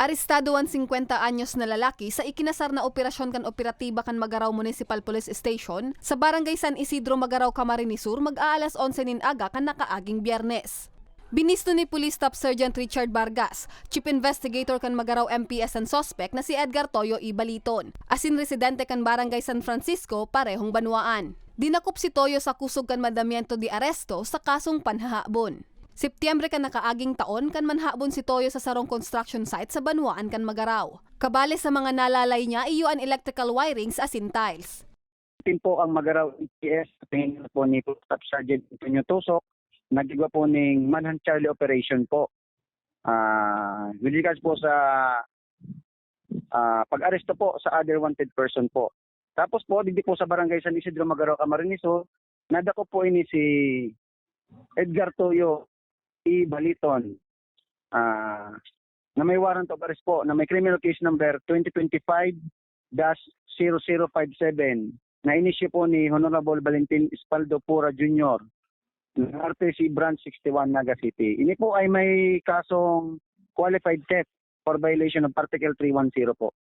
Arestado ang 50 anyos na lalaki sa ikinasar na operasyon kan operatiba kan Magaraw Municipal Police Station sa Barangay San Isidro Magaraw Camarines Sur mag-aalas 11 nin aga kan nakaaging biyernes. Binisto ni Police Staff Sergeant Richard Vargas, Chief Investigator kan Magaraw MPS ang suspect na si Edgar Toyo Ibaliton, asin residente kan Barangay San Francisco parehong banwaan. Dinakop si Toyo sa kusog kan mandamiento di aresto sa kasong panhahabon. Setyembre kan nakaaging taon kan manhabon si Toyo sa sarong construction site sa Banwaan kan Magaraw. Kabale sa mga nalalay niya iyo ang electrical wirings asin tiles. Team po ang Magaraw EPS, tingin po ni Staff Sergeant Antonio Tusok, nagigwa po ng Manhunt Charlie Operation po. Ah, with regards po sa ah, pag-aresto po sa other wanted person po. Tapos po, hindi po sa Barangay San Isidro Magaraw Camarines Sur, nadako po ini si Edgar Toyo E. Baliton ah, na may warrant of arrest po na may criminal case number 2025-0057 na inisyo po ni Honorable Valentin Espaldo Pura Jr. ng RTC Branch 61 Naga City. Ini po ay may kasong qualified theft for violation of Article 310 po.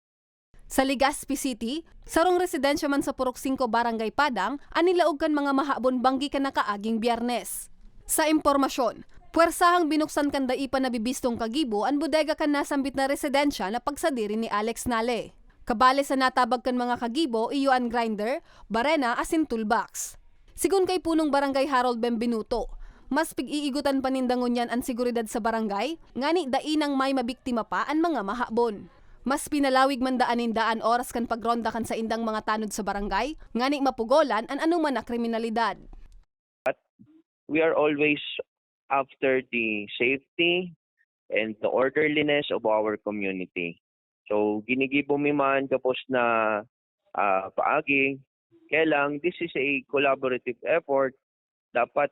Sa Legazpi City, sarong residensya man sa Purok 5 Barangay Padang, anilaog kan mga mahabon banggi ka nakaaging biyernes. Sa impormasyon, puwersahang binuksan kan daipa na bibistong kagibo ang bodega kan nasambit na residensya na pagsadiri ni Alex Nale. Kabale sa natabag kan mga kagibo, iyo ang grinder, barena asin toolbox. Sigun kay punong barangay Harold Benvenuto, mas pig-iigutan panindangon yan ang seguridad sa barangay, ngani dainang may mabiktima pa ang mga mahabon. Mas pinalawig man daanin daan oras kan pagronda kan sa indang mga tanod sa barangay, ngani mapugolan ang anuman na kriminalidad. we are always after the safety and the orderliness of our community. So ginigibo mi man kapos na ah, paagi, kaya this is a collaborative effort. Dapat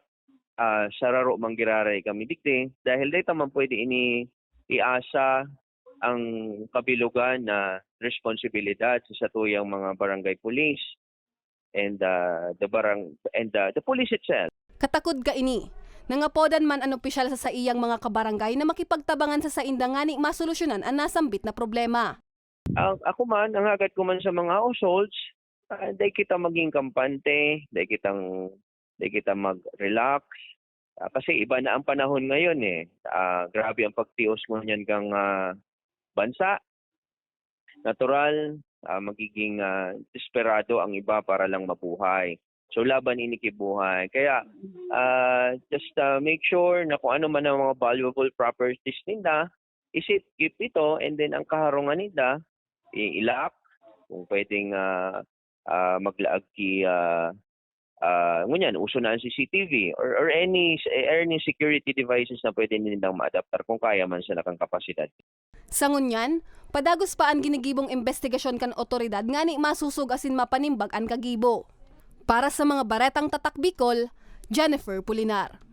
ah, sararo manggiraray kami dikti dahil dito man pwede ini iasa ang kabilugan na responsibilidad sa satuyang mga barangay police and ah, the barang and ah, the police itself. Katakod ka ini. Nangapodan man ang opisyal sa sa iyang mga kabarangay na makipagtabangan sa saindang ngani masolusyonan ang nasambit na problema. Ang ako man, ang agad ko man sa mga households, uh, dahil kita maging kampante, dahil kitang dahil kita mag-relax. Ah, kasi iba na ang panahon ngayon eh. Ah, grabe ang pagtios mo niyan kang ah, bansa. Natural, ah, magiging ah, desperado ang iba para lang mabuhay. So laban ini kibuhay. Kaya ah, just ah, make sure na kung ano man ang mga valuable properties nila, isip keep ito and then ang kaharungan nila i-lock kung pwedeng ah ah, maglaag ki ah ah, ngunyan uso na ang CCTV or or any any security devices na pwede nilang ma-adaptar kung kaya man sila kang kapasidad. Sa ngunyan, padagos pa ang ginigibong investigasyon kan otoridad ngani masusug asin mapanimbag ang kagibo. Para sa mga baretang tatak Bicol, Jennifer Pulinar.